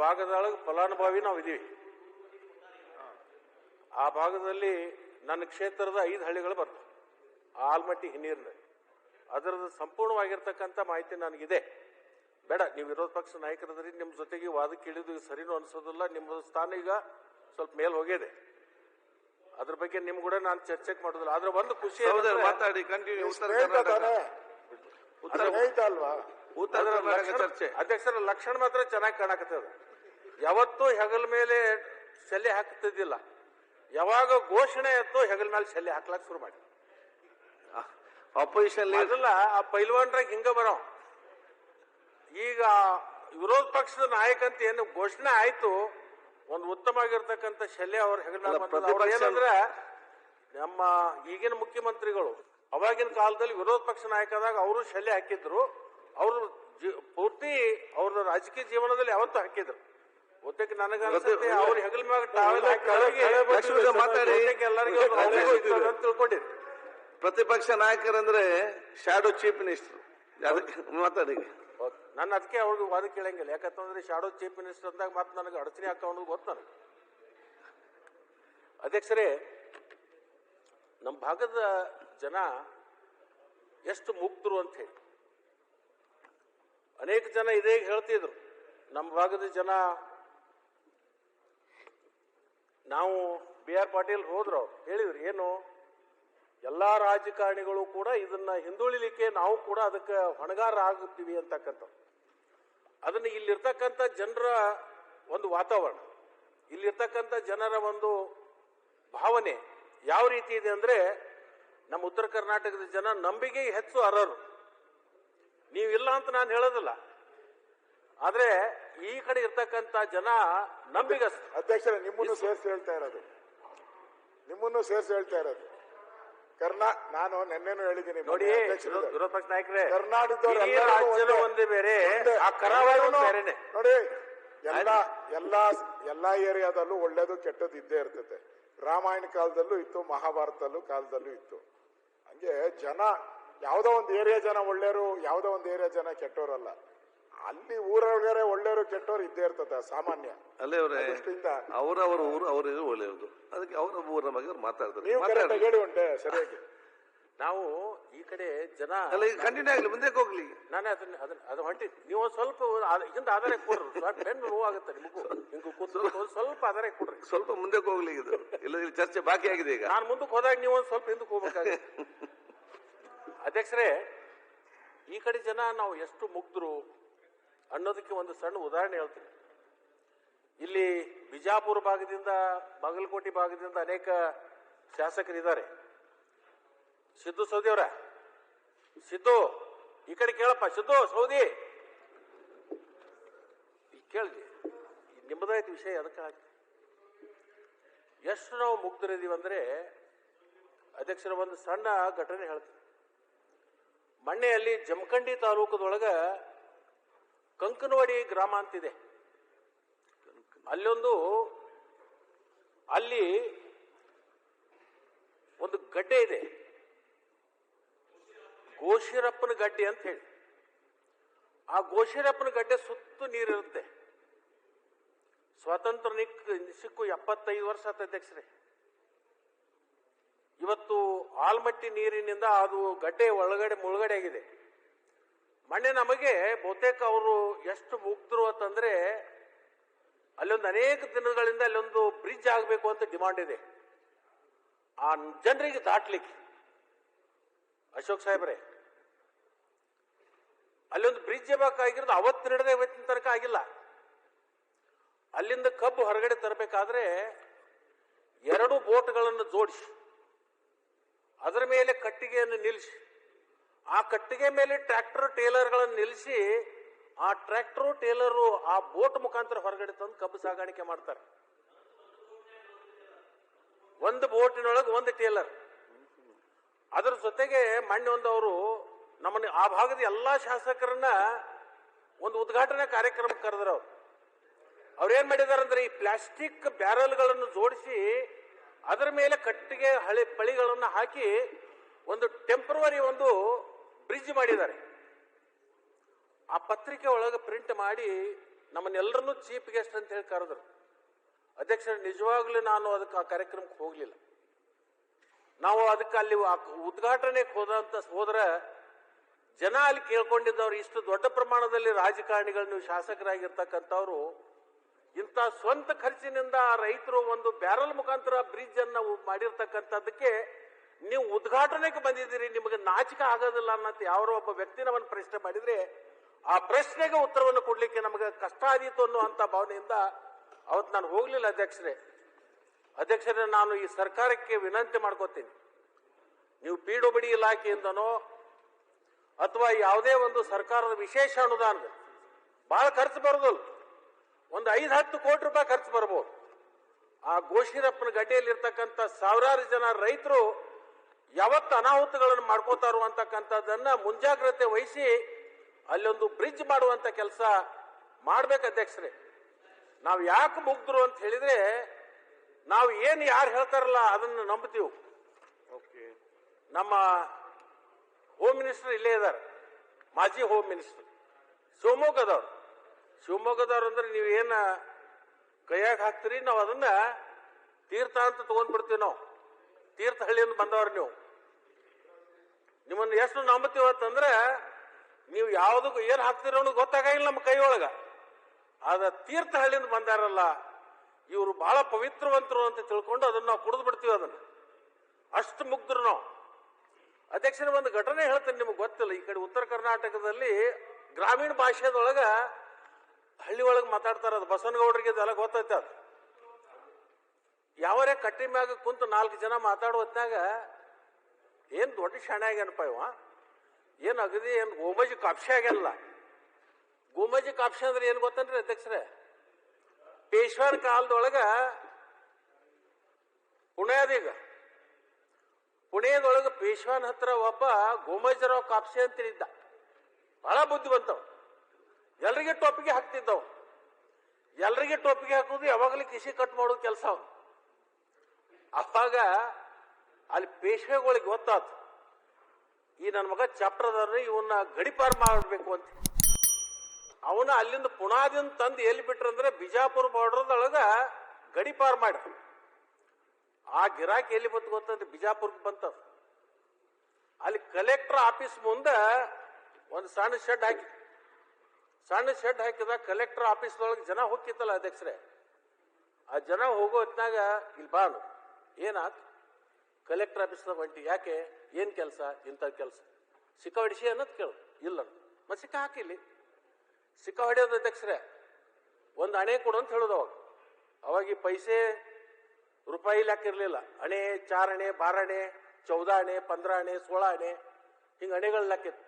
ಭಾಗದೊಳಗೆ ಫಲಾನುಭವಿ ನಾವು ಇದೀವಿ. ಆ ಭಾಗದಲ್ಲಿ ನನ್ನ ಕ್ಷೇತ್ರದ ಐದು ಹಳ್ಳಿಗಳು ಬರ್ತವೆ. ಆಲ್ಮಟ್ಟಿ ಹಿನ್ನೀರಿನ ಅದರದ್ದು ಸಂಪೂರ್ಣವಾಗಿರ್ತಕ್ಕಂಥ ಮಾಹಿತಿ ನನಗಿದೆ. ಬೇಡ ನೀವು ವಿರೋಧ ಪಕ್ಷ ನಾಯಕರದ್ರಿ ನಿಮ್ಮ ಜೊತೆಗೆ ವಾದಕ್ಕೆ ಇಳಿದು ಸರಿನೂ ಅನ್ಸೋದಿಲ್ಲ. ನಿಮ್ಮ ಸ್ಥಾನ ಈಗ ಸ್ವಲ್ಪ ಮೇಲೆ ಹೋಗಿದೆ. ಅದ್ರ ಬಗ್ಗೆ ನಿಮ್ ಕೂಡ ನಾನು ಚರ್ಚೆಗೆ ಮಾಡೋದಿಲ್ಲ. ಆದ್ರೆ ಒಂದು ಖುಷಿ ಮಾತಾಡಿ ಕಂಟಿನ್ಯೂ ಉತ್ತರ ತಾನೇ? ಉತ್ತರ ಅಲ್ವಾ? ಚರ್ಚೆ. ಅಧ್ಯಕ್ಷರ ಲಕ್ಷಣ ಮಾತ್ರ ಚೆನ್ನಾಗಿ ಕಾಣಕತ್ತದ. ಯಾವತ್ತೂ ಹೆಗಲ ಮೇಲೆ ಶಲ್ಯ ಹಾಕ್ತಿದ್ದಿಲ್ಲ ಯಾವಾಗ ಘೋಷಣೆ ಎತ್ತು ಹೆಗಲ ಮೇಲೆ ಶಲ್ಯ ಹಾಕ್ಲಾಕ್ ಶುರು ಮಾಡಿ ಅಪೋಸಿಷನ್ ಇದಲ್ಲ ಆ ಪೈಲ್ವಾನ್ರಾಗ ಹಿಂಗ ಬರೋ ಈಗ ವಿರೋಧ ಪಕ್ಷದ ನಾಯಕ ಅಂತ ಏನು ಘೋಷಣೆ ಆಯ್ತು ಒಂದು ಉತ್ತಮವಾಗಿರ್ತಕ್ಕಂಥ ಶಲ್ಯ ಅವ್ರ ಹೆಗಲ ಏನಂದ್ರೆ ನಮ್ಮ ಈಗಿನ ಮುಖ್ಯಮಂತ್ರಿಗಳು ಅವಾಗಿನ ಕಾಲದಲ್ಲಿ ವಿರೋಧ ಪಕ್ಷ ನಾಯಕದಾಗ ಅವರು ಶಲ್ಯ ಹಾಕಿದ್ರು. ಅವರು ಪೂರ್ತಿ ಅವ್ರ ರಾಜಕೀಯ ಜೀವನದಲ್ಲಿ ಯಾವತ್ತೂ ಹಾಕಿದ್ರು. ನನಗೆ ಅವ್ರ ಹೆಗಲ ಮ್ಯಾಗ ಮಾತಾಡಿ. ಪ್ರತಿಪಕ್ಷ ನಾಯಕರಂದ್ರೆ ಶಾಡೋ ಚೀಫ್ ಮಿನಿಸ್ಟರ್ ಅದಕ್ಕೆ ಮಾತಾಡಿ. ನನ್ನ ಅದಕ್ಕೆ ಅವ್ರಿಗೆ ವಾದ ಕೇಳಂಗಿಲ್ಲ. ಯಾಕಂತಂದ್ರೆ ಶಾಡೋ ಚೀಫ್ ಮಿನಿಸ್ಟರ್ ಅಂದಾಗ ಮತ್ತೆ ನನಗೆ ಅಡಚಣೆ ಹಾಕೋದು ಗೊತ್ತು ನನಗೆ. ಅಧ್ಯಕ್ಷರೇ ನಮ್ಮ ಭಾಗದ ಜನ ಎಷ್ಟು ಮುಗ್ಧರು ಅಂತ ಹೇಳಿ. ಅನೇಕ ಜನ ಇದೇ ಹೇಳ್ತಿದ್ರು. ನಮ್ಮ ಭಾಗದ ಜನ ನಾವು ಬಿ ಆರ್ ಪಾಟೀಲ್ ಹೋದ್ರು ಹೇಳಿದ್ರು ಏನು, ಎಲ್ಲಾ ರಾಜಕಾರಣಿಗಳು ಕೂಡ ಇದನ್ನ ಹಿಂದುಳಿಲಿಕ್ಕೆ ನಾವು ಕೂಡ ಅದಕ್ಕೆ ಹೊಣಗಾರ ಆಗುತ್ತೀವಿ ಅಂತಕ್ಕಂಥ ಅದನ್ನ ಇಲ್ಲಿರ್ತಕ್ಕಂಥ ಜನರ ಒಂದು ವಾತಾವರಣ, ಇಲ್ಲಿರ್ತಕ್ಕಂಥ ಜನರ ಒಂದು ಭಾವನೆ ಯಾವ ರೀತಿ ಇದೆ ಅಂದ್ರೆ, ನಮ್ಮ ಉತ್ತರ ಕರ್ನಾಟಕದ ಜನ ನಂಬಿಕೆ ಹೆಚ್ಚು ಅರ್ಹರು ನೀವಿಲ್ಲ ಅಂತ ನಾನು ಹೇಳೋದಿಲ್ಲ. ಆದ್ರೆ ಈ ಕಡೆ ಇರ್ತಕ್ಕಂತ ಜನ ನಂಬಿಗಷ್ಟು ಅಧ್ಯಕ್ಷರೇ ನಿಮ್ಮನ್ನು ಸೇರಿಸಿ ಹೇಳ್ತಾ ಇರೋದು. ನಿಮ್ಮನ್ನು ಸೇರಿಸಿ ಹೇಳ್ತಾ ಇರೋದು. ಕರ್ನಾ ನಾನು ನೆನ್ನೆನೂ ಹೇಳಿದ್ದೀನಿ ನೋಡಿ ವಿರೋಧ ಪಕ್ಷ ನಾಯಕರೇ ಒಂದೇ. ಬೇರೆ. ಆ ಕರಾವಳಿ ಒಂದು ಬೇರೆನೆ. ನೋಡಿ ಎಲ್ಲ ಎಲ್ಲಾ ಎಲ್ಲಾ ಏರಿಯಾದಲ್ಲೂ ಒಳ್ಳೇದು ಕೆಟ್ಟದ್ದು ಇದ್ದೇ ಇರ್ತದೆ ರಾಮಾಯಣ ಕಾಲದಲ್ಲೂ ಇತ್ತು ಮಹಾಭಾರತದಲ್ಲೂ ಕಾಲದಲ್ಲೂ ಇತ್ತು. ಹಂಗೆ ಜನ ಯಾವುದೋ ಒಂದು ಏರಿಯಾ ಜನ ಒಳ್ಳೆಯರು ಯಾವುದೋ ಒಂದು ಏರಿಯಾ ಜನ ಕೆಟ್ಟವರಲ್ಲ. ಅಲ್ಲಿ ಊರೊಳಗಡೆ ಒಳ್ಳೆಯವರು ಕೆಟ್ಟವ್ರು ಇದ್ದೇ ಇರ್ತದೆ ಸಾಮಾನ್ಯ. ಅಲ್ಲೇ ಅವರೇ ದೃಷ್ಟಿಯಿಂದ ಊರು ಅವರಿಗೆ ಒಳ್ಳೆಯದು ಅದಕ್ಕೆ ಅವರ ಊರ ಬಗ್ಗೆ ಅವ್ರು ಮಾತಾಡ್ತಾರೆ. ನೀವು ಮಾತಾಡಿ ಕರೆಕ್ಟ್ ಹೇಳಿ ಉಂಟೆ ಸರಿಯಾಗಿ. ನಾವು ಈ ಕಡೆ ಜನ ಅಲ್ಲ ಈಗ ಕಂಟಿನ್ಯೂ ಆಗ್ಲಿ ಮುಂದೆ ಹೋಗ್ಲಿ. ನಾನೇ ಅದನ್ನ ಅದನ್ನ ಅದು ಹೊಂಟಿ ನೀವು ಒಂದ್ ಸ್ವಲ್ಪ ಆದರೆ ಹಿಂದೆ ಆಧಾರ ಕೊಡ್ರಿ. ಸ್ವಲ್ಪ ಬೆನ್ನು ನೋವಾಗುತ್ತೆ ನಿಮಗೂ. ಹಿಂಗ ಕೂತ್ಕೊಂಡು ಸ್ವಲ್ಪ ಆಧಾರ ಕೊಡ್ರಿ. ಸ್ವಲ್ಪ ಮುಂದೆ ಹೋಗ್ಲಿ ಇದು ಇಲ್ಲ ಇಲ್ಲಿ ಚರ್ಚೆ ಬಾಕಿ ಆಗಿದೆ ಈಗ. ನಾನು ಮುಂದಕ್ಕೆ ಹೋದಾಗ ನೀವು ಒಂದ್ ಸ್ವಲ್ಪ ಹಿಂದಕ್ಕೆ ಹೋಗ್ಬೇಕಾಗುತ್ತೆ. ಅಧ್ಯಕ್ಷರೇ ಈ ಕಡೆ ಜನ ನಾವು ಎಷ್ಟು ಮುಗ್ಧರು ಅನ್ನೋದಕ್ಕೆ ಒಂದು ಸಣ್ಣ ಉದಾಹರಣೆ ಹೇಳ್ತೀನಿ. ಇಲ್ಲಿ ಬಿಜಾಪುರ ಭಾಗದಿಂದ ಬಾಗಲಕೋಟೆ ಭಾಗದಿಂದ ಅನೇಕ ಶಾಸಕರಿದ್ದಾರೆ. ಸಿದ್ದು ಸೌದಿ ಅವರ? ಸಿದ್ದು, ಈ ಕಡೆ ಕೇಳಪ್ಪ. ಸಿದ್ದು, ಸೌದಿ! ಕೇಳಿ ನಿಮ್ಮದಾಯ್ತು ವಿಷಯ ಅದಕ್ಕೆ ಹಾಕಿ ಎಷ್ಟು ನಾವು ಮುಗ್ಧರಿದ್ದೀವಿ ಅಂದ್ರೆ ಅಧ್ಯಕ್ಷರ ಒಂದು ಸಣ್ಣ ಘಟನೆ ಹೇಳ್ತೀನಿ. ಮಣ್ಣೆಯಲ್ಲಿ ಜಮಖಂಡಿ ತಾಲೂಕದೊಳಗ ಕಂಕನವಾಡಿ ಗ್ರಾಮ ಅಂತಿದೆ. ಅಲ್ಲೊಂದು, ಅಲ್ಲಿ ಒಂದು ಗಡ್ಡೆ ಇದೆ. ಗೋಶಿರಪ್ಪನ ಗಡ್ಡೆ ಅಂತ ಹೇಳಿ. ಆ ಗೋಶಿರಪ್ಪನ ಗಡ್ಡೆ ಸುತ್ತು ನೀರಿರುತ್ತೆ. ಸ್ವಾತಂತ್ರ್ಯ ನಿಕ್, ಸಿಕ್ಕು ಎಪ್ಪತ್ತೈದು ವರ್ಷ ಅಧ್ಯಕ್ಷರೇ. ಇವತ್ತು ಆಲ್ಮಟ್ಟಿ ನೀರಿನಿಂದ ಅದು ಗಡ್ಡೆ ಒಳಗಡೆ ಮುಳುಗಡೆ ಆಗಿದೆ ಮೊನ್ನೆ ನಮಗೆ ಬಹುತೇಕ ಅವರು ಎಷ್ಟು ಮುಗ್ಧರು ಅಂತಂದ್ರೆ ಅಲ್ಲೊಂದು ಅನೇಕ ದಿನಗಳಿಂದ ಅಲ್ಲೊಂದು ಬ್ರಿಡ್ಜ್ ಆಗಬೇಕು ಅಂತ ಡಿಮಾಂಡ್ ಇದೆ. ಆ ಜನರಿಗೆ ದಾಟ್ಲಿಕ್ಕೆ. ಅಶೋಕ್ ಸಾಹೇಬ್ರೆ, ಅಲ್ಲೊಂದು ಬ್ರಿಡ್ಜ್ ಬೇಕಾಗಿರೋದು ಅವತ್ತು ನಡೆದ ಇವತ್ತಿನ ತನಕ ಆಗಿಲ್ಲ. ಅಲ್ಲಿಂದ ಕಬ್ಬು ಹೊರಗಡೆ ತರಬೇಕಾದ್ರೆ ಎರಡು ಬೋಟ್ಗಳನ್ನು ಜೋಡಿಸಿ, ಅದರ ಮೇಲೆ ಕಟ್ಟಿಗೆಯನ್ನು ನಿಲ್ಲಿಸಿ ಆ ಕಟ್ಟಿಗೆ ಮೇಲೆ ಟ್ರ್ಯಾಕ್ಟರ್ ಟೇಲರ್ಗಳನ್ನು ನಿಲ್ಲಿಸಿ ಆ ಟ್ರ್ಯಾಕ್ಟರ್, ಟೇಲರು ಆ ಬೋಟ್ ಮುಖಾಂತರ ಹೊರಗಡೆ ತಂದು ಕಬ್ಬು ಸಾಗಾಣಿಕೆ ಮಾಡ್ತಾರೆ. ಒಂದು ಬೋಟಿನೊಳಗೆ ಒಂದು ಟೇಲರ್. ಅದರ ಜೊತೆಗೆ ಒಂದು ಅವರು ನಮ್ಮನ್ನ ಆ ಭಾಗದ ಎಲ್ಲಾ ಶಾಸಕರನ್ನ ಒಂದು ಉದ್ಘಾಟನಾ ಕಾರ್ಯಕ್ರಮ ಕರೆದ್ರು ಅವ್ರು. ಅವ್ರೇನ್ ಮಾಡಿದಾರಂದ್ರೆ ಈ ಪ್ಲಾಸ್ಟಿಕ್ ಬ್ಯಾರಲ್ಗಳನ್ನು ಜೋಡಿಸಿ ಅದರ ಮೇಲೆ ಕಟ್ಟಿಗೆ, ಹಳೆ ಪಳಿಗಳನ್ನು ಹಾಕಿ ಒಂದು ಟೆಂಪ್ರವರಿ ಒಂದು ಬ್ರಿಡ್ಜ್ ಮಾಡಿದ್ದಾರೆ. ಆ ಪತ್ರಿಕೆ ಒಳಗೆ ಪ್ರಿಂಟ್ ಮಾಡಿ ನಮ್ಮನ್ನೆಲ್ಲರನ್ನೂ ಚೀಫ್ ಗೆಸ್ಟ್ ಅಂತ ಹೇಳಿ ಕರೆದ್ರು. ಅಧ್ಯಕ್ಷ ನಿಜವಾಗ್ಲೂ ನಾನು ಅದಕ್ಕೆ ಆ ಕಾರ್ಯಕ್ರಮಕ್ಕೆ ಹೋಗಲಿಲ್ಲ. ನಾವು ಅದಕ್ಕೆ ಅಲ್ಲಿ ಉದ್ಘಾಟನೆಗೆ ಹೋದಂತ ಹೋದ್ರೆ ಜನ ಅಲ್ಲಿ ಕೇಳ್ಕೊಂಡಿದ್ದವ್ರು ಇಷ್ಟು ದೊಡ್ಡ ಪ್ರಮಾಣದಲ್ಲಿ ರಾಜಕಾರಣಿಗಳು ನೀವು ಶಾಸಕರಾಗಿರ್ತಕ್ಕಂಥವ್ರು, ಇಂಥ ಸ್ವಂತ ಖರ್ಚಿನಿಂದ ರೈತರು ಒಂದು ಬ್ಯಾರಲ್ ಮುಖಾಂತರ ಬ್ರಿಡ್ಜ್ ಅನ್ನು ಮಾಡಿರ್ತಕ್ಕಂಥದ್ದಕ್ಕೆ ನೀವು ಉದ್ಘಾಟನೆಗೆ ಬಂದಿದ್ದೀರಿ, ನಿಮಗೆ ನಾಚಿಕೆ ಆಗೋದಿಲ್ಲ ಅನ್ನಂತ ಯಾರೋ ಒಬ್ಬ ವ್ಯಕ್ತಿ ನಮ್ಮನ್ನು ಪ್ರಶ್ನೆ ಮಾಡಿದ್ರೆ, ಆ ಪ್ರಶ್ನೆಗೆ ಉತ್ತರವನ್ನು ಕೊಡ್ಲಿಕ್ಕೆ ನಮಗೆ ಕಷ್ಟ ಆದೀತು ಅನ್ನುವಂಥ ಭಾವನೆಯಿಂದ ಅವತ್ತು ನಾನು ಹೋಗ್ಲಿಲ್ಲ ಅಧ್ಯಕ್ಷರೇ. ಅಧ್ಯಕ್ಷರೇ, ನಾನು ಈ ಸರ್ಕಾರಕ್ಕೆ ವಿನಂತಿ ಮಾಡ್ಕೋತೀನಿ. ನೀವು ಪಿ ಡಿ ಇಲಾಖೆಯಿಂದನೋ ಅಥವಾ ಯಾವುದೇ ಒಂದು ಸರ್ಕಾರದ ವಿಶೇಷ ಅನುದಾನ ಬಹಳ ಖರ್ಚು ಬರೋದಿಲ್ಲ. ಒಂದು ಐದು ಹತ್ತು ಕೋಟಿ ರೂಪಾಯಿ ಖರ್ಚು ಬರ್ಬೋದು. ಆ ಗೋಶಿರಪ್ಪನ ಗಡ್ಡೆಯಲ್ಲಿರ್ತಕ್ಕಂಥ ಸಾವಿರಾರು ಜನ ರೈತರು ಯಾವತ್ತು ಅನಾಹುತಗಳನ್ನು ಮಾಡ್ಕೋತಾರೋ ಅಂತಕ್ಕಂಥದ್ದನ್ನ ಮುಂಜಾಗ್ರತೆ ವಹಿಸಿ ಅಲ್ಲೊಂದು ಬ್ರಿಡ್ಜ್ ಮಾಡುವಂತ ಕೆಲಸ ಮಾಡ್ಬೇಕು ಅಧ್ಯಕ್ಷರೇ. ನಾವು ಯಾಕೆ ಮುಗ್ದ್ರು ಅಂತ ಹೇಳಿದ್ರೆ ನಾವು ಏನು ಯಾರು ಹೇಳ್ತಾರಲ್ಲ ಅದನ್ನು ನಂಬ್ತೀವಿ. ಓಕೆ ನಮ್ಮ ಹೋಮ್ ಮಿನಿಸ್ಟರ್ ಇಲ್ಲೇ ಇದ್ದಾರೆ. ಮಾಜಿ ಹೋಮ್ ಮಿನಿಸ್ಟರ್ ಶಿವಮೊಗ್ಗದವ್ರು. ಶಿವಮೊಗ್ಗದವ್ರು ಅಂದ್ರೆ ನೀವು ಏನ ಕೈಯಾಗ ಹಾಕ್ತೀರಿ? ನಾವು ಅದನ್ನ ತೀರ್ಥ ಅಂತ ತಗೊಂಡ್ಬಿಡ್ತೀವಿ ನಾವು. ತೀರ್ಥಹಳ್ಳಿಯಿಂದ ಬಂದವ್ರು ನೀವು. ನಿಮ್ಮನ್ನು ಎಷ್ಟು ನಂಬುತ್ತೀವತ್ತಂದ್ರೆ ನೀವು ಯಾವುದಕ್ಕೂ ಏನು ಹಾಕ್ತೀರೋ ಗೊತ್ತಾಗಿಲ್ಲ ನಮ್ಮ ಕೈ ಒಳಗ ಆದ ತೀರ್ಥಹಳ್ಳಿಯಿಂದ ಬಂದಾರಲ್ಲ, ಇವರು ಬಹಳ ಪವಿತ್ರವಂತರು ಅಂತ ತಿಳ್ಕೊಂಡು ಅದನ್ನ ನಾವು ಕುಡಿದು ಬಿಡ್ತೀವಿ ಅದನ್ನ. ಅಷ್ಟು ಮುಗ್ಧರು ನಾವು. ಅಧ್ಯಕ್ಷರ, ಒಂದು ಘಟನೆ ಹೇಳ್ತೇನೆ ನಿಮ್ಗೆ ಗೊತ್ತಿಲ್ಲ. ಈ ಕಡೆ ಉತ್ತರ ಕರ್ನಾಟಕದಲ್ಲಿ ಗ್ರಾಮೀಣ ಭಾಷೆದೊಳಗ ಹಳ್ಳಿ ಒಳಗೆ ಮಾತಾಡ್ತಾರ ಅದು. ಬಸವನಗೌಡರಿಗೆ ಅದೆಲ್ಲ ಗೊತ್ತೈತೆ ಅದು. ಯಾವರೇ ಕಟ್ಟಿ ಮ್ಯಾಗ ಕುಂತು ನಾಲ್ಕು ಜನ ಮಾತಾಡೋ ಏನ್ ದೊಡ್ಡ ಶಾಣೆ ಆಗ್ಯಾನಪ್ಪ ಇವ? ಏನು ಅಗದಿ ಏನು ಗೋಮಜಿ ಕಾಪ್ಷೆ ಆಗ್ಯಾನಲ್ಲ? ಗೋಮಜಿ ಕಾಪ್ಸೆ ಅಂದ್ರೆ ಏನ್ ಗೊತ್ತನ್ರಿ ಅಧ್ಯಕ್ಷರೇ? ಪೇಶ್ವರ್ ಕಾಲದೊಳಗ ಪುಣ್ಯಾದೀಗ ಪುಣೆದೊಳಗೆ ಪೇಶ್ವಾನ್ ಹತ್ರ ಒಬ್ಬ ಗೋಮಜರಾವ್ ಕಾಪ್ಸೆ ಅಂತ ಇದ್ದ ಬಹಳ ಬುದ್ಧಿವಂತವ. ಎಲ್ರಿಗೆ ಟೋಪಿಗೆ ಹಾಕ್ತಿದ್ದವ. ಎಲ್ರಿಗೆ ಟೋಪಿಗೆ ಹಾಕೋದು ಯಾವಾಗಲೂ ಕಿಸಿ ಕಟ್ ಮಾಡೋ ಕೆಲಸ ಅವನು. ಅವಾಗ ಅಲ್ಲಿ ಪೇಶ್ವೆಗಳಿಗೆ ಗೊತ್ತಾತು. ಈ ನನ್ನ ಮಗ ಚಾಪ್ಟರ್ದಾರ ಇವನ್ನ ಗಡಿಪಾರ್ ಮಾಡಬೇಕು ಅಂತ. ಅವನ ಅಲ್ಲಿಂದ ಪುಣಾದಿಂದ ತಂದು ಎಲ್ಲಿ ಬಿಟ್ರಂದ್ರೆ ಬಿಜಾಪುರ ಬಾರ್ಡರ್ದೊಳಗ ಗಡಿಪಾರ್ ಮಾಡ ಆ ಗಿರಾಕಿ ಎಲ್ಲಿ ಬಂತು ಗೊತ್ತಂದ್ರೆ ಬಿಜಾಪುರಕ್ಕೆ ಬಂತ ಅಲ್ಲಿ ಕಲೆಕ್ಟರ್ ಆಫೀಸ್ ಮುಂದೆ ಒಂದು ಸಣ್ಣ ಶೆಡ್ ಹಾಕಿ. ಸಣ್ಣ ಶೆಡ್ ಹಾಕಿದ ಕಲೆಕ್ಟರ್ ಆಫೀಸ್ದೊಳಗೆ ಜನ ಹೋಗಿತ್ತಲ್ಲ ಅಧ್ಯಕ್ಷರೇ. ಆ ಜನ ಹೋಗೋ ಹೊತ್ನಾಗ, ಇಲ್ಲಿ ಬಾನು ಏನಾತ್? ಕಲೆಕ್ಟರ್ ಆಫೀಸ್ನಾಗ ಹೊಂಟಿ ಯಾಕೆ? ಏನು ಕೆಲಸ? ಇಂಥ ಕೆಲಸ. ಸಿಕ್ಕ ಹೊಡಿಸಿ ಅನ್ನೋದು ಕೇಳು. ಇಲ್ಲ ಮತ್ತೆ ಸಿಕ್ಕ ಹಾಕಿಲ್ಲಿ ಸಿಕ್ಕ ಹೊಡೆಯೋದು ಅಧ್ಯಕ್ಷರೇ, ಒಂದು ಅಣೆ ಕೊಡು ಅಂತ ಹೇಳೋದು ಅವಾಗ. ಅವಾಗ ಈ ಪೈಸೆ ರೂಪಾಯಿ ಲೆಕ್ಕಿರಲಿಲ್ಲ. ಹಣೆ ಅಣೆ ಬಾರಣೆ ಅಣೆ ಬಾರ್ ಅಣೆ ಚೌದ ಅಣೆ ಪಂದ್ರ ಅಣೆ ಸೋಳ ಅಣೆ ಹಿಂಗೆ ಅಣೆಗಳ ಲೆಕ್ಕ ಇತ್ತು